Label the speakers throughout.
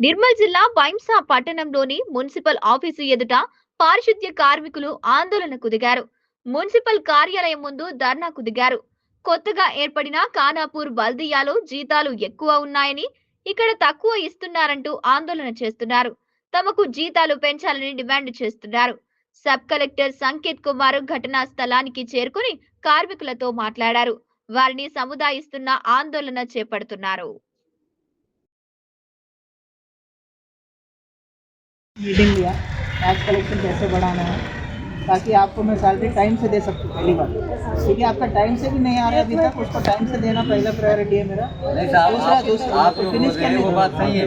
Speaker 1: నిర్మల్ జిల్లా బైంసా పట్టణంలోని municipal office ఎదుట పారిశుద్ధ్య కార్మికులు ఆందోళనకు దిగారు. మున్సిపల్ కార్యాలయం ముందు ధర్నాకు దిగారు. కొత్తగా ఏర్పడిన ఖానాపూర్ బల్దియాలో జీతాలు ఎక్కువ ఉన్నాయని ఇక్కడ తక్కువ ఇస్తున్నారంటూ ఆందోళన చేస్తున్నారు. తమకు జీతాలు పెంచాలని డిమాండ్ చేస్తున్నారు. సబ్ కలెక్టర్ సంకేత్ కుమార్ ఘటనా స్థలానికి చేరుకుని కార్మికులతో మాట్లాడారు. వారిని సముదాయిస్తున్న ఆందోళన చేపడుతున్నారు.
Speaker 2: मीटिंग लिया टैक्स कलेक्शन कैसे बढ़ाना है ताकि आपको मैं सैलरी टाइम से दे सकूँ पहली बार क्योंकि आपका टाइम से भी नहीं आ रहा अभी तक उसको टाइम से देना पहला प्रायोरिटी है मेरा। दूसरा दूसरा
Speaker 3: आप
Speaker 2: फिनिश करने
Speaker 3: वो बात सही है।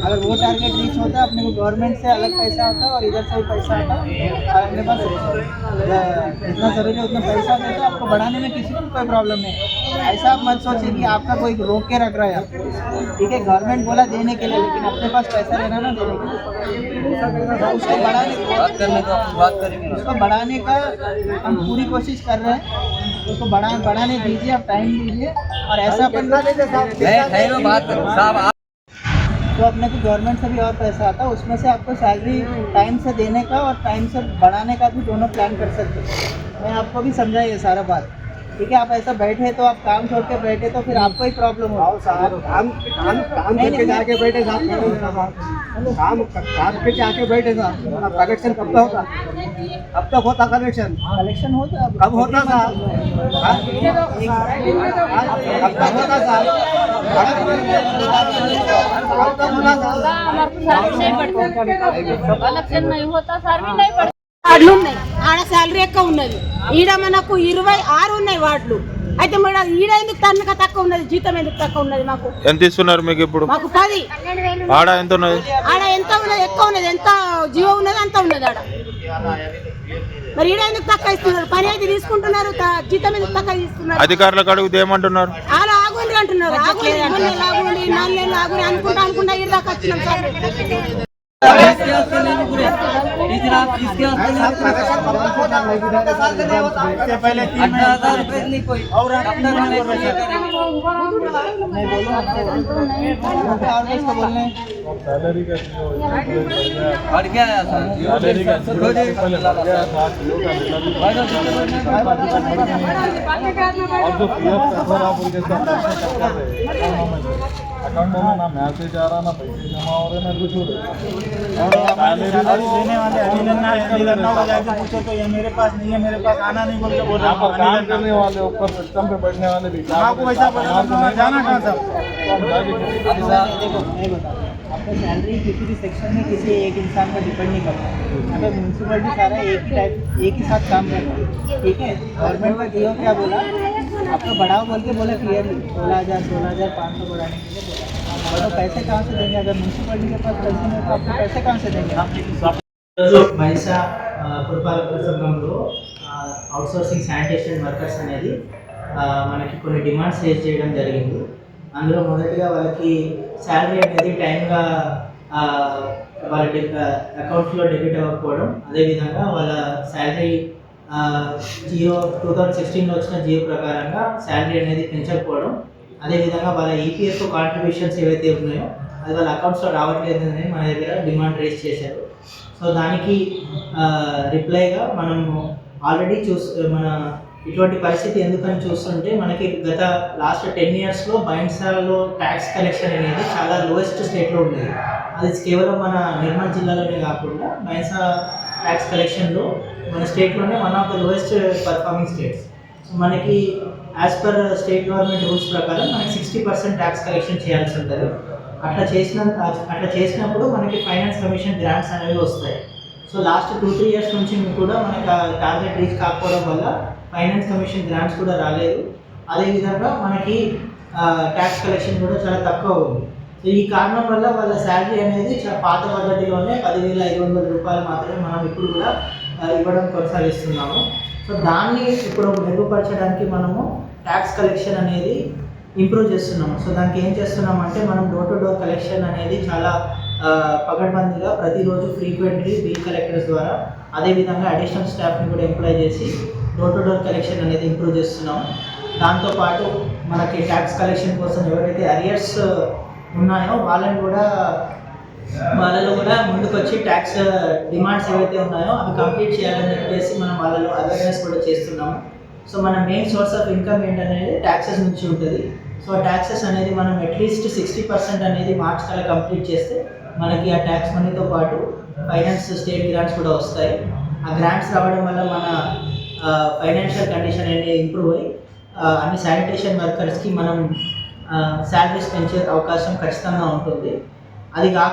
Speaker 2: अगर वो टारगेट रीच होता है अपने को गवर्नमेंट से अलग पैसा आता और इधर से भी पैसा आता है और अपने पास जितना ज़रूरी है उतना पैसा दे तो आपको बढ़ाने में किसी को कोई प्रॉब्लम नहीं है। ऐसा आप मत सोचिए कि आपका कोई रोक के रख रहा है आपको। ठीक है गवर्नमेंट बोला देने के लिए लेकिन अपने पास पैसा लेना ना देने के लिए। तो उसको बढ़ाने
Speaker 3: बात करने को बात करेंगे।
Speaker 2: उसको बढ़ाने का हम पूरी कोशिश कर रहे हैं। उसको बढ़ा बढ़ाने दीजिए आप टाइम दीजिए और ऐसा अपन
Speaker 3: बात साहब
Speaker 2: तो अपने को गवर्नमेंट से भी और पैसा आता है, उसमें से आपको सैलरी टाइम से देने का और टाइम से बढ़ाने का भी दोनों प्लान कर सकते हैं। मैं आपको भी समझा ये सारा बात। ठीक है आप ऐसा बैठे तो आप काम छोड़ के बैठे तो फिर आपको ही प्रॉब्लम होगा।
Speaker 4: साहब काम काम काम करके जाके बैठे साहब काम काम के जाके बैठे साहब अब कलेक्शन कब तक होगा? अब तक होता कलेक्शन
Speaker 2: कलेक्शन होता
Speaker 4: कब होता था कब तक होता था। तो हाँ? अलग
Speaker 5: से नहीं होता सर भी नहीं पड़ता नहीं। ఆడ శాలరీ ఎక్కువ ఉన్నది. ఈడ మనకు ఇరవై ఆరు ఉన్నాయి వార్డులు. అయితే మన ఈడ ఎందుకు తనక తక్కువ ఉన్నది? జీతం ఎందుకు తక్కువ ఉన్నది మాకు?
Speaker 6: ఎంత ఇస్తున్నారు మీకు ఇప్పుడు?
Speaker 5: మాకు పది.
Speaker 6: ఆడ ఎంత ఉన్నది?
Speaker 5: ఆడ ఎంత ఉన్నది? ఎక్కువ ఉన్నది. ఎంత జీవో ఉన్నది అంత ఉన్నది ఆడ. మరి ఈడ ఎందుకు తక్కువ ఇస్తున్నారు? పని అయితే తీసుకుంటున్నారు జీతం ఎందుకు తక్కువ తీసుకున్నారు
Speaker 6: అధికారులకు అడిగితే ఏమంటున్నారు
Speaker 5: అలా ఆగుండ్రి అంటున్నారు. ఆగుండి మొన్న ఆగుండి నాలుగేళ్ళు ఆగుండి అనుకుంటా అనుకుంటా ఈడ దాకా వచ్చినాం సార్.
Speaker 7: अकाउंट में ना मैसेज आ रहा, ना पैसे जमा हो रहे, ना कुछ हो रहा।
Speaker 4: लेने वाले पूछो तो ये मेरे पास नहीं है मेरे पास आना नहीं बोल आपको जाना कहाँ
Speaker 2: हूँ आपका सैलरी किसी भी सेक्शन में किसी एक इंसान पर डिपेंड नहीं करता यहाँ म्यूनसिपलिटी सारा एक ही टाइप एक ही साथ काम करता है ठीक है गवर्नमेंट का डीओ क्या बोला आपका बढ़ाओ बोल के बोला क्लियरली सोलह हज़ार सोलह हज़ार, पाँच सौ बढ़ाने के लिए बोला। और तो पैसे कहाँ से देंगे अगर म्यूनसिपलिटी के पास पैसे नहीं है तो आपको पैसे कहाँ से देंगे
Speaker 8: ఈరోజు మైసా ఆ, పురపాలక సంఘంలో అవుట్సోర్సింగ్ శానిటేషన్ వర్కర్స్ అనేది ఆ, మనకి కొన్ని డిమాండ్స్ రేజ్ చేయడం జరిగింది అందులో మొదటిగా వాళ్ళకి శాలరీ అనేది టైంగా ఆ, వాళ్ళ అకౌంట్లో డెబిట్ అవ్వకపోవడం అదేవిధంగా వాళ్ళ శాలరీ జియో టూ థౌజండ్ సిక్స్టీన్లో వచ్చిన జియో ప్రకారంగా శాలరీ అనేది పెంచకపోవడం అదేవిధంగా వాళ్ళ ఈపీఎఫ్ కాంట్రిబ్యూషన్స్ ఏవైతే ఉన్నాయో అది వాళ్ళ అకౌంట్స్లో రావట్లేదు అని మన దగ్గర డిమాండ్ రేజ్ చేశారు. సో దానికి రిప్లైగా మనము ఆల్రెడీ చూస్ మన ఇటువంటి పరిస్థితి ఎందుకని చూస్తుంటే మనకి గత లాస్ట్ టెన్ ఇయర్స్లో బైండ్సాలో ట్యాక్స్ కలెక్షన్ అనేది చాలా లోయెస్ట్ స్టేట్లో ఉండేది. అది కేవలం మన నిర్మల్ జిల్లాలోనే కాకుండా బైంసా ట్యాక్స్ కలెక్షన్లో మన స్టేట్లోనే one of the lowest performing states so మనకి as per state government rules ప్రకారం మనకి సిక్స్టీ పర్సెంట్ ట్యాక్స్ కలెక్షన్ చేయాల్సి ఉంటుంది. అట్లా చేసిన అట్లా చేసినప్పుడు మనకి ఫైనాన్స్ కమిషన్ గ్రాంట్స్ అనేవి వస్తాయి. So last two three years నుంచి కూడా మనకి టార్గెట్ రీచ్ కాకపోవడం వల్ల ఫైనాన్స్ కమిషన్ గ్రాంట్స్ కూడా రాలేదు. అదేవిధంగా మనకి ట్యాక్స్ కలెక్షన్ కూడా చాలా తక్కువ ఉంది. సో ఈ కారణం వల్ల వాళ్ళ శాలరీ అనేది చాలా పాత పద్ధతిలోనే పదివేల ఐదు వందల రూపాయలు మాత్రమే మనం ఇప్పుడు కూడా ఇవ్వడం కొనసాగిస్తున్నాము. సో దాన్ని ఇప్పుడు మెరుగుపరచడానికి మనము ట్యాక్స్ కలెక్షన్ అనేది ఇంప్రూవ్ చేస్తున్నాము. సో దానికి ఏం చేస్తున్నాం అంటే మనం డోర్ టు డోర్ కలెక్షన్ అనేది చాలా ఆ, ప్రతిరోజు ఫ్రీక్వెంట్లీ బిల్ కలెక్టర్స్ ద్వారా అదేవిధంగా అడిషనల్ స్టాఫ్ని కూడా ఎంప్లాయ్ చేసి డోర్ టు డోర్ కలెక్షన్ అనేది ఇంప్రూవ్ చేస్తున్నాం దాంతోపాటు మనకి ట్యాక్స్ కలెక్షన్ కోసం ఎవరైతే అరియర్స్ ఉన్నాయో వాళ్ళని కూడా వాళ్ళలో కూడా ముందుకు వచ్చి ట్యాక్స్ డిమాండ్స్ uh, ఏవైతే ఉన్నాయో అవి కంప్లీట్ చేయాలని చెప్పేసి మనం వాళ్ళలో అవేర్నెస్ కూడా చేస్తున్నాము. సో మన మెయిన్ సోర్స్ ఆఫ్ ఇన్కమ్ ఏంటనేది ట్యాక్సెస్ నుంచి ఉంటుంది. సో ట్యాక్సెస్ అనేది మనం అట్లీస్ట్ సిక్స్టీ పర్సెంట్ అనేది మార్క్స్ కల్లా కంప్లీట్ చేస్తే మనకి ఆ ట్యాక్స్ మనీతో పాటు ఫైనాన్స్ స్టేట్ గ్రాంట్స్ కూడా వస్తాయి. ఆ గ్రాంట్స్ రావడం వల్ల మన uh, ఫైనాన్షియల్ కండిషన్ అనేది ఇంప్రూవ్ అయ్యి uh, అన్ని శానిటేషన్ వర్కర్స్కి మనం శాలరీస్ పెంచే అవకాశం ఖచ్చితంగా ఉంటుంది. అది కాక